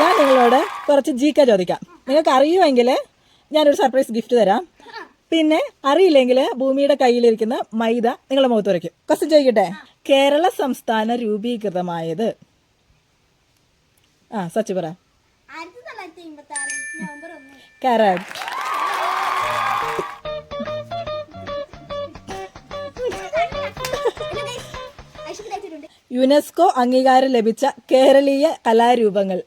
ഞാൻ നിങ്ങളോട് കുറച്ച് ജി കെ ചോദിക്കാം. നിങ്ങൾക്ക് അറിയുമെങ്കിൽ ഞാനൊരു സർപ്രൈസ് ഗിഫ്റ്റ് തരാം. പിന്നെ അറിയില്ലെങ്കിൽ ഭൂമിയുടെ കയ്യിലിരിക്കുന്ന മൈദ നിങ്ങളുടെ മുഖത്ത് വരയ്ക്കും. ക്വസ്റ്റ്യൻ ചോദിക്കട്ടെ? കേരള സംസ്ഥാന രൂപീകൃതമായത്? ആ സച്ചി പറ. കറക്റ്റ് യുനെസ്കോ അംഗീകാരം ലഭിച്ച കേരളീയ കലാരൂപങ്ങൾ.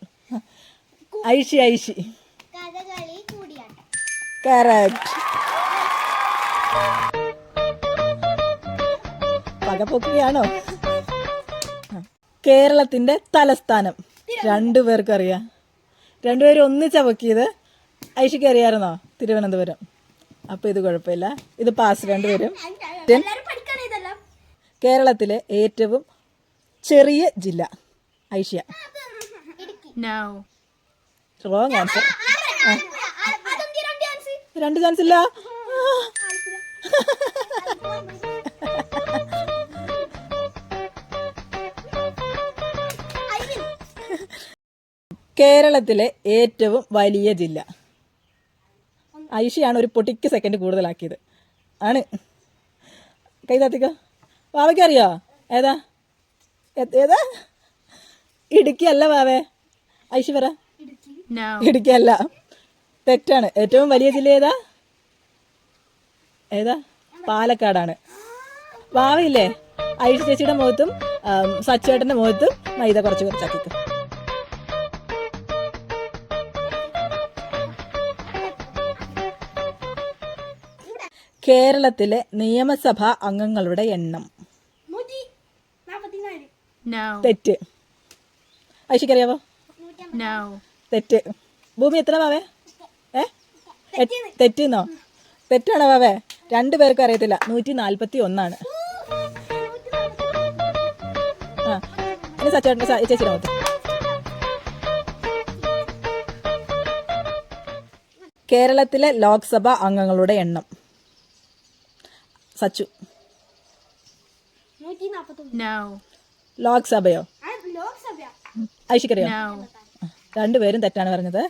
ഐഷി ഐഷി. കറക്റ്റ് പകപ്പൊക്കുകയാണോ കേരളത്തിന്റെ തലസ്ഥാനം. രണ്ടുപേർക്കും അറിയാം രണ്ടുപേരും ഒന്നിച്ചാ പൊക്കിയത്. ഐഷിക്ക് അറിയാമായിരുന്നോ തിരുവനന്തപുരം. അപ്പൊ ഇത് കുഴപ്പമില്ല. ഇത് പാസ് രണ്ടുപേരും കേരളത്തിലെ ഏറ്റവും ചെറിയ ജില്ല. ഐഷ്യ. റോങ് ആൻസർ രണ്ട് ചാൻസ് ഇല്ല. കേരളത്തിലെ ഏറ്റവും വലിയ ജില്ല. ഐഷയാണ് ഒരു പൊട്ടിക്ക് സെക്കൻഡ് കൂടുതലാക്കിയത്. ആണ്. കൈതാത്തിക്കോ വാവയ്ക്കറിയോ അറിയോ? ഏതാ? ഏതാ? ഇടുക്കി അല്ല വാവേ. ഐഷി പറ. ഇടുക്കി അല്ല തെറ്റാണ്. ഏറ്റവും വലിയ ജില്ല ഏതാ? ഏതാ? പാലക്കാടാണ്. വാവയില്ലേ? ഐഷ ചേച്ചിയുടെ മുഖത്തും സച്ചേട്ടന്റെ മുഖത്തും മൈദ കുറച്ച് കുറച്ചാക്കിക്കും കേരളത്തിലെ നിയമസഭാ അംഗങ്ങളുടെ എണ്ണം. തെറ്റ്. ഐഷിക്കറിയാവോ തെറ്റ്. ഭൂമി എത്ര വാവേ? ഏ? തെറ്റിന്നോ? തെറ്റാണോ വാവേ? രണ്ടു പേർക്കും അറിയത്തില്ല. നൂറ്റി നാൽപ്പത്തി ഒന്നാണ് ആ. ഇനി സച്ചേട്ടന്റെ ചേച്ചിയുടെ മുഖത്ത്. കേരളത്തിലെ ലോക്സഭാ അംഗങ്ങളുടെ എണ്ണം. സച്ചു. ലോക്സഭയോ? ഐശ്വര്യോ ഐഷിക്കറിയോ? രണ്ടുപേരും തെറ്റാണ് പറഞ്ഞത്.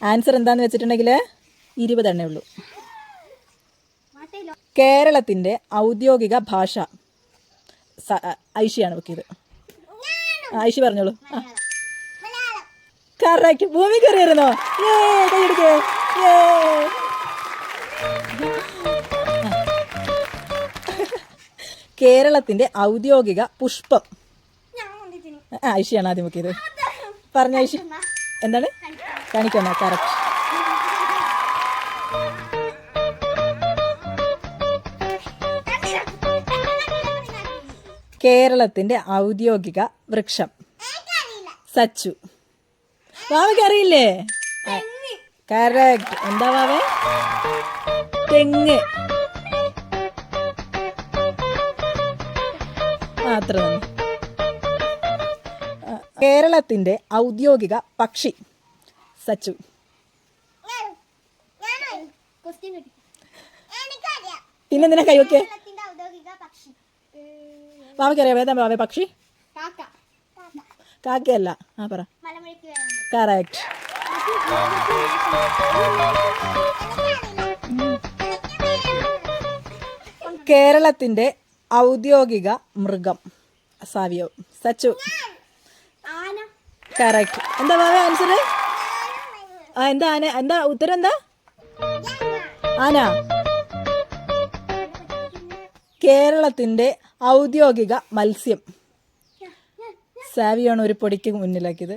ആൻസർ എന്താന്ന് വെച്ചിട്ടുണ്ടെങ്കിൽ ഇരുപതെണ്ണേ ഉള്ളൂ. കേരളത്തിന്റെ കേരളത്തിന്റെ ഔദ്യോഗിക ഭാഷ. ഐഷിയാണ് നോക്കിയത് ഐഷി പറഞ്ഞോളൂ. കറക്റ്റ് ഭൂമി കയറിയിരുന്നോ ഏ കൈയെടുക്കേ ഏ കേരളത്തിന്റെ ഔദ്യോഗിക പുഷ്പം. ഐഷിയാണ് ആദ്യം ബുക്കിയത് പറഞ്ഞ ഐഷി. എന്താണ്? കാണിക്കണ കറക്റ്റ് കേരളത്തിന്റെ ഔദ്യോഗിക വൃക്ഷം. സച്ചു. വാവയ്ക്ക് അറിയില്ലേ? കറക്റ്റ് എന്താ വാവേ? തെങ്ങ്. ആ, കേരളത്തിന്റെ ഔദ്യോഗിക പക്ഷി. സച്ചു. പിന്നെ എന്തിനാ കൈവക്കെ വാവയ്ക്കറിയാം ഏതാ വാവേ പക്ഷി? കാക്കയല്ല. ആ പറ. കറക്റ്റ് കേരളത്തിന്റെ ഔദ്യോഗിക മൃഗം. സാവിയോ. സച്ചു. കറക്റ്റ് എന്താ ബാബ ആൻസർ ആ എന്താ ആന? എന്താ ഉത്തരം എന്താ? ആന. കേരളത്തിന്റെ ഔദ്യോഗിക മത്സ്യം. സാവിയാണ് ഒരു പൊടിക്ക് മുന്നിലാക്കിയത്.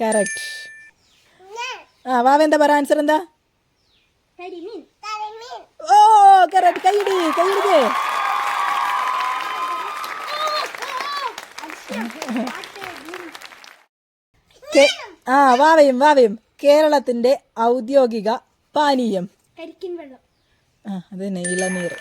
കറക്റ്റ് ആ വാവ എന്താ പറ? ആൻസർ എന്താ? ഓ കറക്റ്റ് കൈയിടി കൈയിടിക്കേ കേ- ആ വാവയും വാവയും. കേരളത്തിന്റെ ഔദ്യോഗിക പാനീയം. ആ അത് തന്നെ ഇളനീർ.